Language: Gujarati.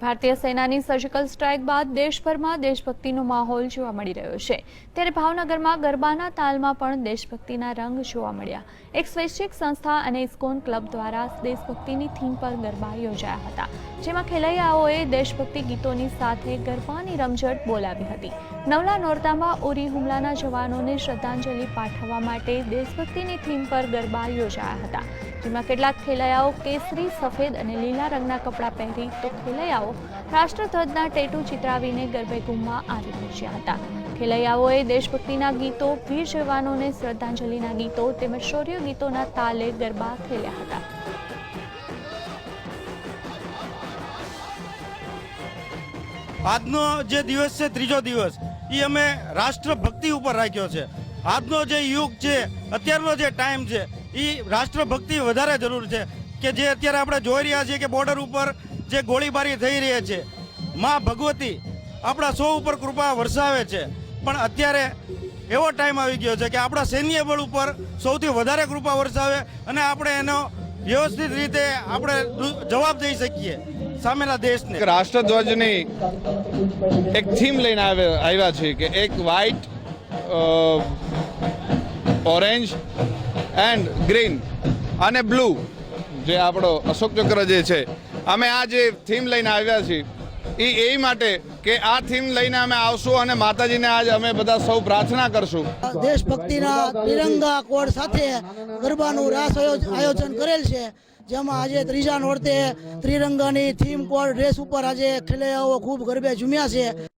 ભારતીય સેનાની સર્જિકલ સ્ટ્રાઇક બાદ દેશભરમાં દેશભક્તિનો માહોલ જોવા મળી રહ્યો છે. ત્યારે ભાવનગરમાં ગરબાના તાલમાં પણ દેશભક્તિના રંગ જોવા મળ્યા. એક સ્વૈચ્છિક સંસ્થા અને ઇસ્કોન ક્લબ દ્વારા દેશભક્તિની થીમ પર ગરબા યોજાયા હતા. જેમાં ખેલૈયાઓએ દેશભક્તિ ગીતોની સાથે ગરબાની રમઝટ બોલાવી હતી. નવલા નોરતામાં ઉરી હુમલાના જવાનોને શ્રદ્ધાંજલિ પાઠવવા માટે દેશભક્તિની થીમ પર ગરબા યોજાયા હતા. જેમાં કેટલાક ખેલૈયાઓ કેસરી, સફેદ અને લીલા રંગના કપડાં પહેરી તો ખેલૈયાઓ રાષ્ટ્રધ્વજના ટેટુ ચિતરાવીને ગરબે ઘૂમમાં આવી પહોંચ્યા હતા. ખેલૈયાઓએ દેશભક્તિના ગીતો, વીર જવાનોને શ્રદ્ધાંજલિના ગીતો તેમજ શૌર્ય ગીતોના તાલે ગરબા ખેલ્યા હતા. આજનો જે દિવસ છે, ત્રીજો દિવસ એ અમે રાષ્ટ્રભક્તિ ઉપર રાખ્યો છે. આજનો જે યુગ છે, અત્યારનો જે ટાઈમ છે એ રાષ્ટ્રભક્તિ વધારે જરૂર છે કે જે અત્યારે આપણે જોઈ રહ્યા છીએ કે બોર્ડર ઉપર જે ગોળીબારી થઈ રહી છે, માં ભગવતી આપણા સૌ ઉપર કૃપા વરસાવે છે. પણ અત્યારે એવો ટાઈમ આવી ગયો છે કે આપણા સૈન્ય બળ ઉપર સૌથી વધારે કૃપા વરસાવે અને આપણે એનો વ્યવસ્થિત રીતે આપણે જવાબ દઈ શકીએ. સામેના દેશને. રાષ્ટ્રધ્વજની એક થીમ લઈને આવ્યા છે કે એક વ્હાઇટ ઓરેન્જ એન્ડ ગ્રીન અને બ્લુ જે આપણો અશોક ચક્ર જે છે. અમે આ જે થીમ લઈને આવ્યા છીએ એ એ માટે કે આ થીમ લઈને અમે આવશું અને માતાજીને આજ અમે બધા સૌ પ્રાર્થના કરશું. દેશભક્તિના તિરંગા કોડ સાથે ગરબાનું રાસ આયોજન કરેલ છે. જેમાં આજે ત્રીજા નોરતે ત્રિરંગાની થીમ કોડ ડ્રેસ ઉપર આજે ખેલૈયાઓ ખૂબ ગરબે ઝૂમ્યા છે.